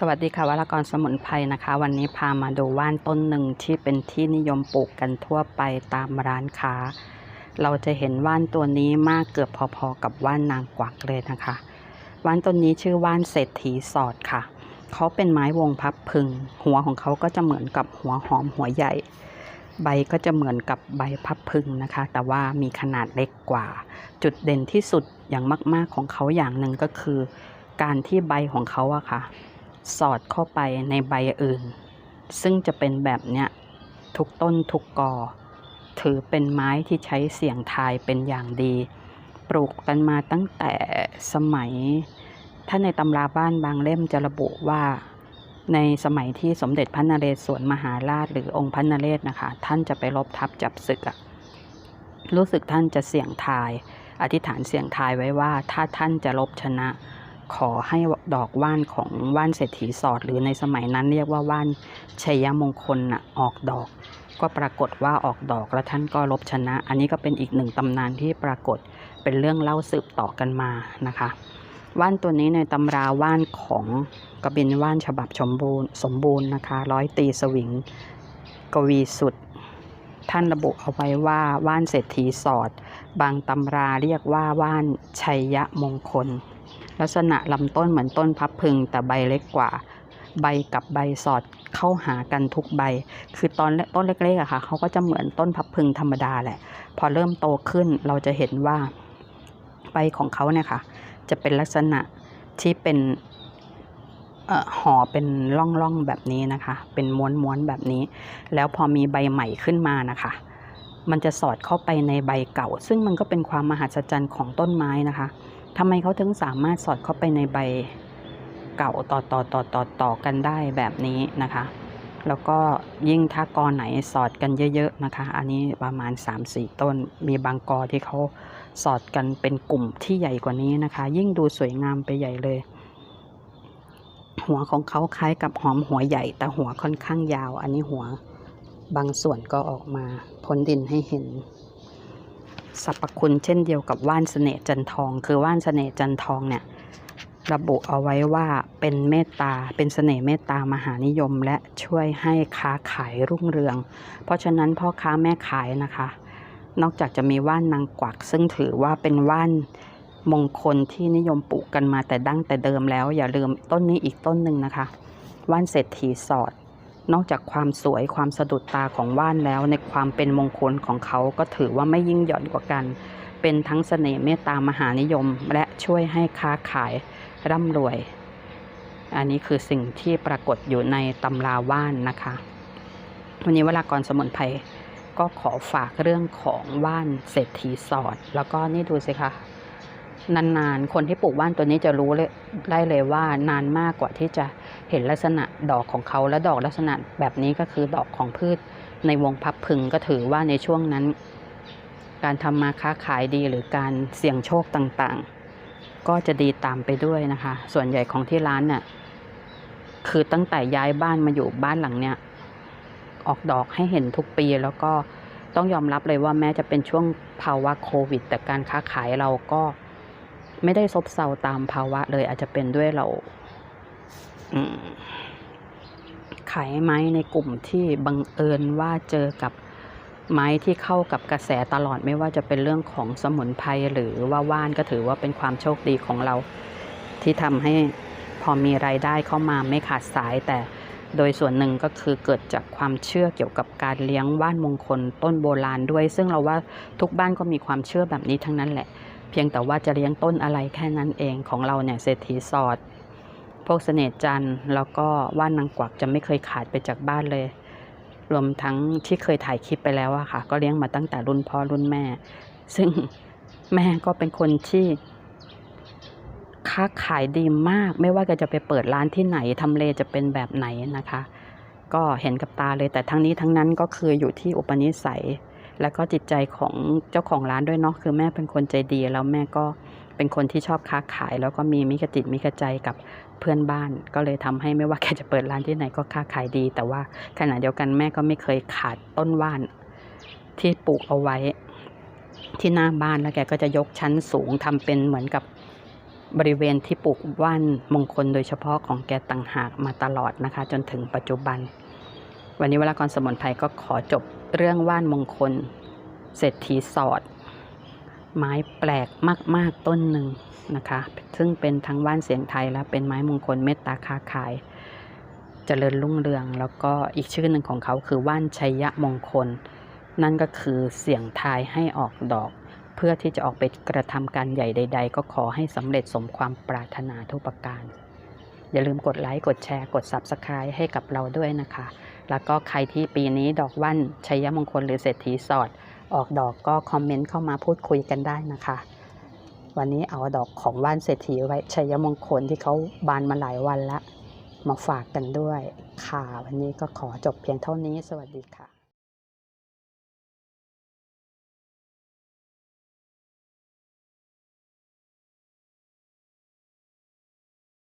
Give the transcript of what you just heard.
สวัสดีค่ะวรากรสมุนไพรนะคะ วันนี้พามาดูว่านต้นหนึ่งที่เป็นที่นิยมปลูกกันทั่วไปตามร้านค้า เราจะเห็นว่านตัวนี้มากเกือบพอๆกับว่านนางกวักเลยนะคะ ว่านต้นนี้ชื่อว่านเศรษฐีสอดค่ะ เขาเป็นไม้วงพับพึง หัวของเขาก็จะเหมือนกับหัวหอมหัวใหญ่ ใบก็จะเหมือนกับใบพับพึงนะคะ แต่ว่ามีขนาดเล็กกว่า จุดเด่นที่สุดอย่างมาก ๆของเขาอย่างหนึ่งก็คือ การที่ใบของเขาอะค่ะ สอดเข้าไปในใบอื่น ซึ่งจะเป็นแบบเนี้ยทุกต้นทุกกอ ถือเป็นไม้ที่ใช้เสียงทายเป็นอย่างดี ปลูกกันมาตั้งแต่สมัย ถ้าในตำราบ้านบางเล่มจะระบุว่า ในสมัยที่สมเด็จพระนเรศวรมหาราชหรือองค์พระนเรศนะคะ ท่านจะไปรบทัพจับศึกอะรู้สึกท่านจะเสี่ยงทาย อธิษฐานเสี่ยงทายไว้ว่า ถ้าท่านจะรบชนะ ขอให้ดอกว่านของว่านเศรษฐีสอด หรือในสมัยนั้นเรียกว่าว่านชัยมงคลน่ะออกดอก ก็ปรากฏว่าออกดอกแล้วท่านก็ลบชนะ อันนี้ก็เป็นอีกหนึ่งตำนานที่ปรากฏเป็นเรื่องเล่าสืบต่อกันมานะคะว่านตัวนี้ในตำราว่านของกบินว่านฉบับสมบูรณ์สมบูรณ์นะคะร้อยตีสวิงกวีสุด ท่านระบุเอาไว้ว่าว่านเศรษฐีสอด บางตำราเรียกว่าว่านชัยยมงคล ลักษณะลำต้นเหมือนต้นพับพึงแต่ใบเล็กกว่า ใบกับใบสอดเข้าหากันทุกใบ คือตอนต้นเล็กๆอะค่ะเขาก็จะเหมือนต้นพับพึงธรรมดาแหละ พอเริ่มโตขึ้นเราจะเห็นว่า ใบของเขาเนี่ยค่ะ จะเป็นลักษณะที่เป็นห่อเป็นร่องๆแบบนี้นะคะ เป็นม้วนๆแบบนี้ แล้วพอมีใบใหม่ขึ้นมานะคะมันจะสอดเข้าไปในใบเก่า ซึ่งมันก็เป็นความมหัศจรรย์ของต้นไม้นะคะ ทำไมเขาถึงสามารถสอดเข้าไปในใบเก่าต่อต่อต่อต่อต่อกันได้แบบนี้นะคะ แล้วก็ยิ่งถ้ากอไหนสอดกันเยอะ ๆ นะคะ อันนี้ประมาณ 3-4 ต้น มีบางกอที่เขาสอดกันเป็นกลุ่มที่ใหญ่กว่านี้นะคะ ยิ่งดูสวยงามไปใหญ่เลย หัวของเขาคล้ายกับหอมหัวใหญ่ แต่หัวค่อนข้างยาว อันนี้หัวบางส่วนก็ออกมาพ้นดินให้เห็น สรรพคุณเช่นเดียวกับว่านเสน่ห์จันทอง คือว่านเสน่ห์จันทองเนี่ยระบุเอาไว้ว่าเป็นเมตตา เป็นเสน่ห์เมตตามหานิยม และช่วยให้ค้าขายรุ่งเรือง เพราะฉะนั้นพ่อค้าแม่ขายนะคะ นอกจากจะมีว่านนางกวัก ซึ่งถือว่าเป็นว่านมงคลที่นิยมปลูกกันมาแต่ดั้งแต่เดิมแล้ว อย่าลืมต้นนี้อีกต้นหนึ่งนะคะ ว่านเศรษฐีสอด นอกจากความสวยความสะดุดตาของว่านแล้ว ในความเป็นมงคลของเขาก็ถือว่าไม่ยิ่งหย่อนกว่ากัน เป็นทั้งเสน่ห์เมตตามหานิยม และช่วยให้ค้าขายร่ำรวย อันนี้คือสิ่งที่ปรากฏอยู่ในตำราว่านนะคะ วันนี้เวลากรสมุนไพรก็ขอฝากเรื่องของว่านเศรษฐีสอด แล้วก็นี่ดูสิคะนานๆ คนที่ปลูกว่านตัวนี้จะรู้เลยได้เลยว่านานมากกว่าที่จะ เห็นลักษณะดอกของเขาและดอกลักษณะแบบนี้ก็คือดอกของพืชในวงพับพึงก็ถือว่าในช่วงนั้น การทำมาค้าขายดีหรือการเสี่ยงโชคต่างๆ ก็จะดีตามไปด้วยนะคะ ส่วนใหญ่ของที่ร้านเนี่ยคือตั้งแต่ย้ายบ้านมาอยู่บ้านหลังเนี้ยออกดอกให้เห็นทุกปีแล้วก็ต้องยอมรับเลยว่าแม้จะเป็นช่วงภาวะโควิด แต่การค้าขายเราก็ไม่ได้ซบเซาตามภาวะเลยอาจจะเป็นด้วยเรา ขายไม้ในกลุ่มที่บังเอิญว่าเจอกับไม้ที่เข้ากับกระแสตลอดไม่ว่าจะเป็นเรื่องของสมุนไพรหรือว่าว่านก็ถือว่าเป็นความโชคดีของเรา ที่ทำให้พอมีรายได้เข้ามาไม่ขาดสาย แต่โดยส่วนหนึ่งก็คือเกิดจากความเชื่อเกี่ยวกับการเลี้ยงว่านมงคลต้นโบราณด้วย ซึ่งเราว่าทุกบ้านก็มีความเชื่อแบบนี้ทั้งนั้นแหละ เพียงแต่ว่าจะเลี้ยงต้นอะไรแค่นั้นเองของเราเนี่ยเศรษฐีสอด พวกเสน่ห์จันทร์แล้วก็ว่านนางกวักจะไม่เคยขาดไปจากบ้านเลย รวมทั้งที่เคยถ่ายคลิปไปแล้วอะค่ะ ก็เลี้ยงมาตั้งแต่รุ่นพ่อรุ่นแม่ ซึ่งแม่ก็เป็นคนที่ค้าขายดีมาก ไม่ว่าจะไปเปิดร้านที่ไหนทำเลจะเป็นแบบไหนนะคะ ก็เห็นกับตาเลยแต่ทั้งนี้ทั้งนั้นก็คืออยู่ที่อุปนิสัย แล้วก็จิตใจของเจ้าของร้านด้วยเนาะคือแม่เป็นคนใจดีแล้วแม่ก็เป็นคนที่ชอบค้าขาย แล้วก็มีมิกจิตมิกใจกับ เพื่อนบ้าน ก็เลยทำให้ไม่ว่าแกจะเปิดร้านที่ไหนก็ค้าขายดี แต่ว่าขณะเดียวกันแม่ก็ไม่เคยขาดต้นว่านที่ปลูกเอาไว้ ที่หน้าบ้านแล้วแกก็จะยกชั้นสูงทำเป็นเหมือนกับบริเวณที่ปลูกว่านมงคลโดยเฉพาะของแกต่างหากมาตลอดนะคะ จนถึงปัจจุบัน วันนี้เวลากรสมุนไพรก็ขอจบเรื่องว่านมงคลเศรษฐีสอด ไม้แปลกมาก ๆ ต้นหนึ่งนะคะ ซึ่งเป็นทั้งว่านเสียงไทยและเป็นไม้มงคลเมตตาค้าขาย เจริญรุ่งเรือง แล้วก็อีกชื่อหนึ่งของเขาคือว่านชัยยะมงคล นั่นก็คือเสียงทายให้ออกดอก เพื่อที่จะออกไปกระทำการใหญ่ใด ๆ ก็ขอให้สำเร็จสมความปรารถนาทุกประการ อย่าลืมกดไลค์กดแชร์กด Subscribe ให้กับเราด้วยนะคะ แล้วก็ใครที่ปีนี้ดอกว่านชัยมงคลหรือเศรษฐีสอด ออกดอกก็คอมเมนต์เข้ามาพูดคุยกันได้นะคะ วันนี้เอาดอกของว่านเศรษฐีไว้ชัยมงคลที่เขาบานมาหลายวันแล้วมาฝากกันด้วย ค่ะ วันนี้ก็ขอจบเพียงเท่านี้สวัสดีค่ะ